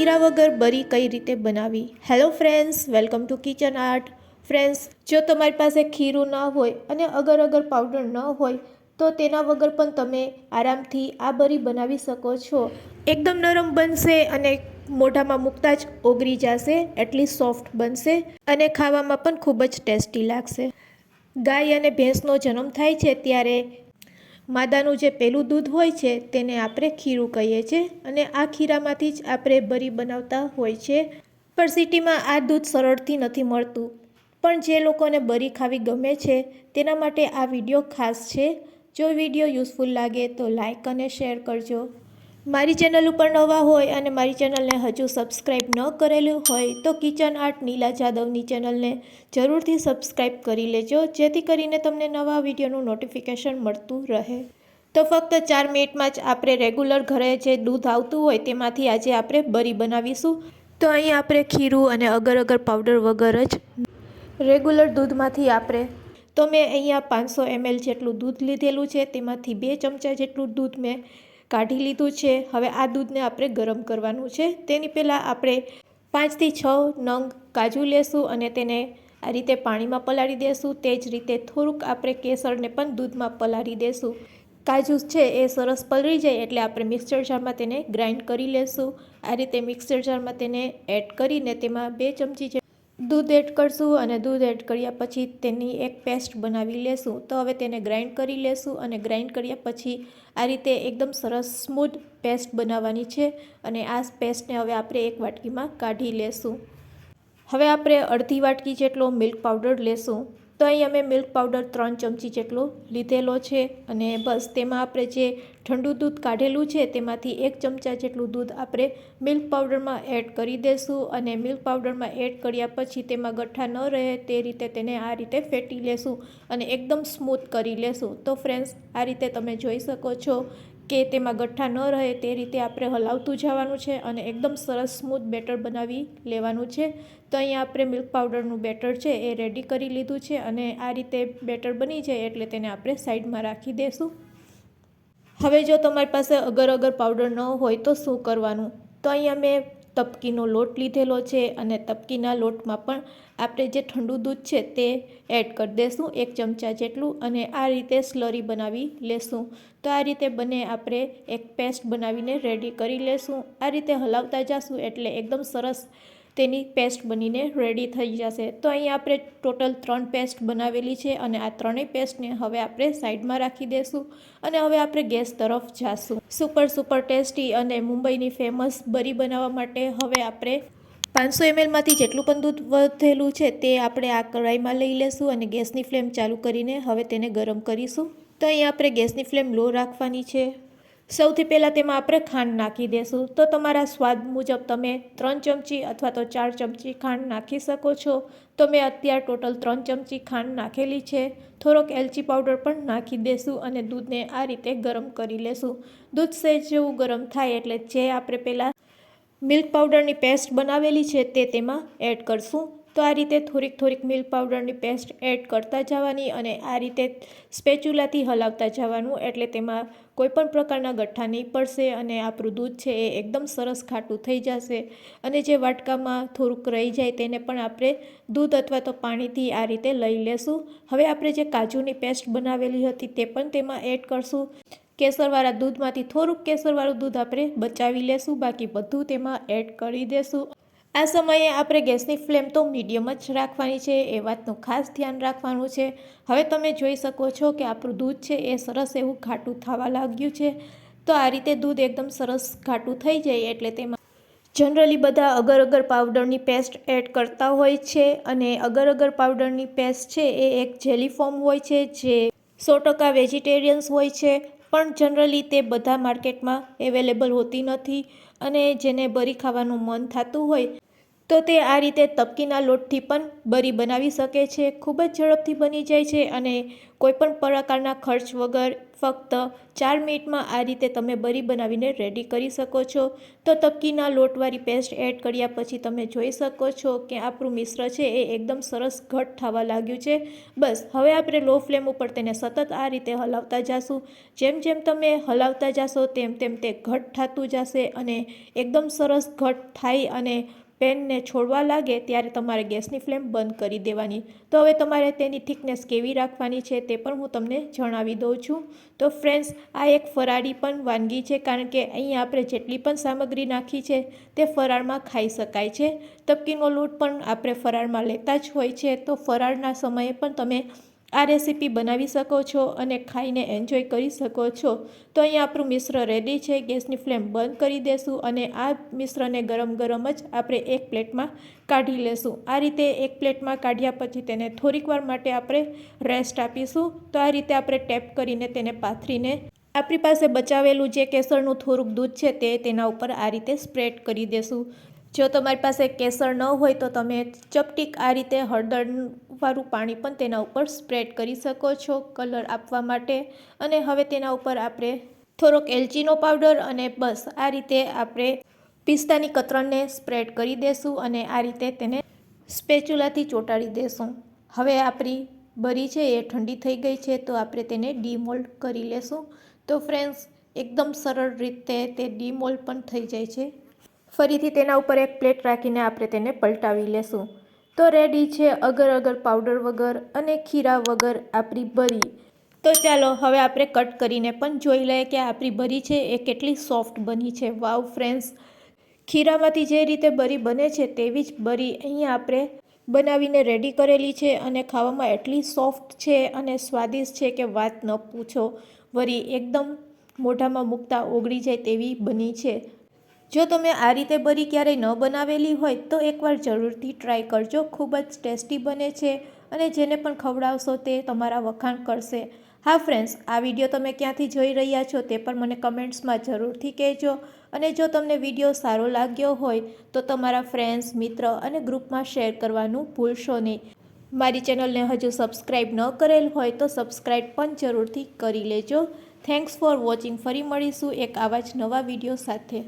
ખીરા વગર બરી કઈ રીતે બનાવી? Hello friends welcome to kitchen art friends જો તમારી પાસે ખીરું ન હોય અને અગર અગર પાવડર ન હોય, તો તેના વગર પણ તમે આરામથી આ બરી બનાવી શકો છો. એકદમ નરમ બનશે અને મોઢામાં મૂકતા જ ઓગળી જશે, એટલી સોફ્ટ બનશે અને ખાવામાં પણ ખૂબ જ ટેસ્ટી લાગશે. ગાય અને ભેંસનો જન્મ થાય છે ત્યારે માદાનું જે પેલું દૂધ હોય છે તેને આપણે ખીરું કહીએ છીએ અને આ ખીરામાંથી જ આપણે બરી બનાવતા હોય છે. પણ સિટીમાં આ દૂધ સરળથી નથી મળતું. પણ જે લોકોને બરી ખાવી ગમે છે તેના માટે આ વીડિયો ખાસ છે. જો વીડિયો યુઝફુલ લાગે તો લાઇક અને શેર કરજો. મારી ચેનલ ઉપર નવા હોય અને મારી ચેનલને હજુ સબસ્ક્રાઈબ ન કરેલું હોય તો કિચન આર્ટ નીલા જાદવની ચેનલને જરૂરથી સબસ્ક્રાઈબ કરી લેજો, જેથી કરીને તમને નવા વિડીયોનું નોટિફિકેશન મળતું રહે. તો ફક્ત ચાર મિનિટમાં જ આપણે રેગ્યુલર ઘરે જે દૂધ આવતું હોય તેમાંથી આજે આપણે બરી બનાવીશું. તો અહીં આપણે ખીરું અને અગર અગર પાવડર વગર જ રેગ્યુલર દૂધમાંથી આપણે તો મેં અહીંયા પાંચસો એમએલ જેટલું દૂધ લીધેલું છે, તેમાંથી બે ચમચા જેટલું દૂધ મેં કાઢી લીધું છે. હવે આ દૂધને આપણે ગરમ કરવાનું છે. તેની પહેલાં આપણે પાંચથી છ નંગ કાજુ લેશું અને તેને આ રીતે પાણીમાં પલાળી દેશું. તે જ રીતે થોડુંક આપણે કેસરને પણ દૂધમાં પલાળી દેશું. કાજુ છે એ સરસ પલળી જાય એટલે આપણે મિક્સર જારમાં તેને ગ્રાઇન્ડ કરી લેશું. આ રીતે મિક્સર જારમાં તેને એડ કરીને તેમાં બે ચમચી દૂધ એડ કરશું અને દૂધ એડ કર્યા પછી તેની એક પેસ્ટ બનાવી લેશું. તો હવે તેને ગ્રાઇન્ડ કરી લેશું અને ગ્રાઇન્ડ કર્યા પછી આ રીતે એકદમ સરસ સ્મૂથ પેસ્ટ બનાવવાની છે અને આ પેસ્ટને હવે આપણે એક વાટકીમાં કાઢી લેશું. હવે આપણે અડધી વાટકી જેટલો મિલ્ક પાવડર લેશું. તો અહીં અમે મિલ્ક પાવડર ત્રણ ચમચી જેટલો લીધેલો છે અને બસ તેમાં આપણે જે ઠંડુ દૂધ કાઢેલું છે તેમાંથી એક ચમચા જેટલું દૂધ આપણે મિલ્ક પાવડરમાં એડ કરી દઈશું અને મિલ્ક પાવડરમાં એડ કર્યા પછી તેમાં ગઠ્ઠા ન રહે તે રીતે તેને આ રીતે ફેટી લેશું અને એકદમ સ્મૂથ કરી લેશું. તો ફ્રેન્ડ્સ આ રીતે તમે જોઈ શકો છો કે તેમાં ગઠ્ઠા ન રહે તે રીતે આપણે હલાવતું જવાનું છે અને એકદમ સરસ સ્મૂથ બેટર બનાવી લેવાનું છે. તો અહીંયા આપણે મિલ્ક પાવડરનું બેટર છે એ રેડી કરી લીધું છે અને આ રીતે બેટર બની જાય એટલે તેને આપણે સાઈડમાં રાખી દઈશું હવે જો તમારી પાસે અગર અગર પાવડર ન હોય તો શું કરવાનું? તો અહીંયા મેં તપકીનો લોટ લીધેલો છે અને તપકીના લોટમાં પણ આપણે જે ઠંડુ દૂધ છે તે એડ કરી દઈશું એક ચમચા જેટલું અને આ રીતે સ્લરી બનાવી લેશું. તો આ રીતે બને આપણે એક પેસ્ટ બનાવીને રેડી કરી લેશું. આ રીતે હલાવતા જશું એટલે એકદમ સરસ તેની પેસ્ટ બનીને રેડી થઈ જશે. તો અહીં આપણે ટોટલ ત્રણ પેસ્ટ બનાવેલી છે અને આ ત્રણેય પેસ્ટને હવે આપણે સાઈડમાં રાખી દઈશું અને હવે આપણે ગેસ તરફ જાશું. સુપર સુપર ટેસ્ટી અને મુંબઈની ફેમસ બરી બનાવવા માટે હવે આપણે પાંચસો એમએલમાંથી જેટલું પણ દૂધ વધેલું છે તે આપણે આ કઢાઈમાં લઈ લેશું અને ગેસની ફ્લેમ ચાલુ કરીને હવે તેને ગરમ કરીશું. તો અહીં આપણે ગેસની ફ્લેમ લો રાખવાની છે. સૌથી પહેલાં તેમાં આપણે ખાંડ નાખી દઈશું તો તમારા સ્વાદ મુજબ તમે ત્રણ ચમચી અથવા તો ચાર ચમચી ખાંડ નાખી શકો છો. તો મેં અત્યારે ટોટલ ત્રણ ચમચી ખાંડ નાખેલી છે. થોડોક એલચી પાવડર પણ નાખી દઈશું અને દૂધને આ રીતે ગરમ કરી લેશું. દૂધ સહેજ જેવું ગરમ થાય એટલે જે આપણે પહેલાં મિલ્ક પાવડરની પેસ્ટ બનાવેલી છે તે તેમાં એડ કરશું. તો આ રીતે થોડીક થોડીક મિલ્ક પાવડરની પેસ્ટ એડ કરતા જવાની અને આ રીતે સ્પેચ્યુલાથી હલાવતા જવાનું એટલે તેમાં કોઈપણ પ્રકારના ગઠ્ઠા નહીં પડશે અને આપણું દૂધ છે એ એકદમ સરસ ખાટું થઈ જશે. અને જે વાટકામાં થોડુંક રહી જાય તેને પણ આપણે દૂધ અથવા તો પાણીથી આ રીતે લઈ લેશું. હવે આપણે જે કાજુની પેસ્ટ બનાવેલી હતી તે પણ તેમાં એડ કરશું. કેસરવાળા દૂધમાંથી થોડુંક કેસરવાળું દૂધ આપણે બચાવી લેશું. બાકી બધું તેમાં એડ કરી દેશું. આ સમયે આપણે ગેસની ફ્લેમ તો મીડિયમ જ રાખવાની છે, એ વાતનું ખાસ ધ્યાન રાખવાનું છે. હવે તમે જોઈ શકો છો કે આપણું દૂધ છે એ સરસ એવું ઘાટું થવા લાગ્યું છે. તો આ રીતે દૂધ એકદમ સરસ ઘાટું થઈ જાય એટલે તેમાં જનરલી બધા અગર અગર પાવડરની પેસ્ટ એડ કરતા હોય છે અને અગર અગર પાવડરની પેસ્ટ છે એ એક જેલી ફોર્મ હોય છે, જે સો ટકા વેજીટેરિયન્સ હોય છે. પણ જનરલી તે બધા માર્કેટમાં અવેલેબલ હોતી નથી અને જેને બરી ખાવાનું મન થતું હોય તો તે આ રીતે તપકીના લોટથી પણ બરી બનાવી શકે છે. ખૂબ જ ઝડપથી બની જાય છે અને કોઈપણ પ્રકારના ખર્ચ વગર ફક્ત ચાર મિનિટમાં આ રીતે તમે બરી બનાવીને રેડી કરી શકો છો. તો તપકીના લોટવાળી પેસ્ટ એડ કર્યા પછી તમે જોઈ શકો છો કે આપણું મિશ્ર છે એ એકદમ સરસ ઘટ થવા લાગ્યું છે. બસ, હવે આપણે લો ફ્લેમ ઉપર તેને સતત આ રીતે હલાવતા જાશું. જેમ જેમ તમે હલાવતા જાશો તેમ તેમ તે ઘટ થતું જશે અને એકદમ સરસ ઘટ થાય અને પેનને છોડવા લાગે ત્યારે તમારે ગેસની ફ્લેમ બંધ કરી દેવાની. તો હવે તમારે તેની થિકનેસ કેવી રાખવાની છે તે પણ હું તમને જણાવી દઉં છું. તો ફ્રેન્ડ્સ, આ એક ફરાળી પણ વાનગી છે કારણ કે અહીં આપણે જેટલી પણ સામગ્રી નાખી છે તે ફરાળમાં ખાઈ શકાય છે. તપકીનો લોટ પણ આપણે ફરાળમાં લેતા જ હોય છે. તો ફરાળના સમયે પણ તમે આ રેસીપી બનાવી શકો છો અને ખાઈને એન્જોય કરી શકો છો. તો અહીં આપણું મિશ્ર રેડી છે. ગેસની ફ્લેમ બંધ કરી દેશું અને આ મિશ્રને ગરમ ગરમ જ આપણે એક પ્લેટમાં કાઢી લેશું. આ રીતે એક પ્લેટમાં કાઢ્યા પછી તેને થોડીક વાર માટે આપણે રેસ્ટ આપીશું. તો આ રીતે આપણે ટેપ કરીને તેને પાથરીને આપણી પાસે બચાવેલું જે કેસરનું થોડુંક દૂધ છે તે તેના ઉપર આ રીતે સ્પ્રેડ કરી દેશું. જો તમારી પાસે કેસર ન હોય તો તમે ચપટીક આ રીતે હળદરવાળું પાણી પણ તેના ઉપર સ્પ્રેડ કરી શકો છો કલર આપવા માટે. અને હવે તેના ઉપર આપણે થોડોક એલચીનો પાવડર અને બસ આ રીતે આપણે પિસ્તાની કતરણને સ્પ્રેડ કરી દેશું અને આ રીતે તેને સ્પેચ્યુલાથી ચોંટાડી દેશું. હવે આપણી બરી છે એ ઠંડી થઈ ગઈ છે તો આપણે તેને ડીમોલ્ડ કરી લેશું. તો ફ્રેન્ડ્સ, એકદમ સરળ રીતે તે ડીમોલ્ડ પણ થઈ જાય છે. ફરીથી તેના ઉપર એક પ્લેટ રાખીને આપણે તેને પલટાવી લેશું. તો રેડી છે અગર અગર પાવડર વગર અને ખીરા વગર આપણી ભરી. તો ચાલો હવે આપણે કટ કરીને પણ જોઈ લઈએ કે આપણી ભરી છે એ કેટલી સોફ્ટ બની છે. વાવ ફ્રેન્ડ્સ ખીરામાંથી જે રીતે બરી બને છે તેવી જ બરી અહીંયા આપણે બનાવીને રેડી કરેલી છે અને ખાવામાં એટલી સોફ્ટ છે અને સ્વાદિષ્ટ છે કે વાત ન પૂછો. વરી એકદમ મોઢામાં મૂકતા ઓગળી જાય તેવી બની છે. જો તમે આ રીતે બરી ક્યારેય ન બનાવેલી હોય, તો એકવાર જરૂરથી ટ્રાય કરજો. ખૂબ જ ટેસ્ટી બને છે અને જેને પણ ખવડાવશો તે તમારા વખાણ કરશે. હા ફ્રેન્ડ્સ આ વીડિયો તમે ક્યાંથી જોઈ રહ્યા છો તે પણ મને કમેન્ટ્સમાં જરૂરથી કહેજો. અને જો તમને વીડિયો સારો લાગ્યો હોય, તો તમારા ફ્રેન્ડ્સ મિત્ર અને ગ્રુપમાં શેર કરવાનું ભૂલશો નહીં. મારી ચેનલને હજુ સબસ્ક્રાઈબ ન કરેલ હોય, તો સબસ્ક્રાઈબ પણ જરૂરથી કરી લેજો. થેન્ક્સ ફોર વોચિંગ ફરી મળીશું એક આવા જ નવા વીડિયો સાથે.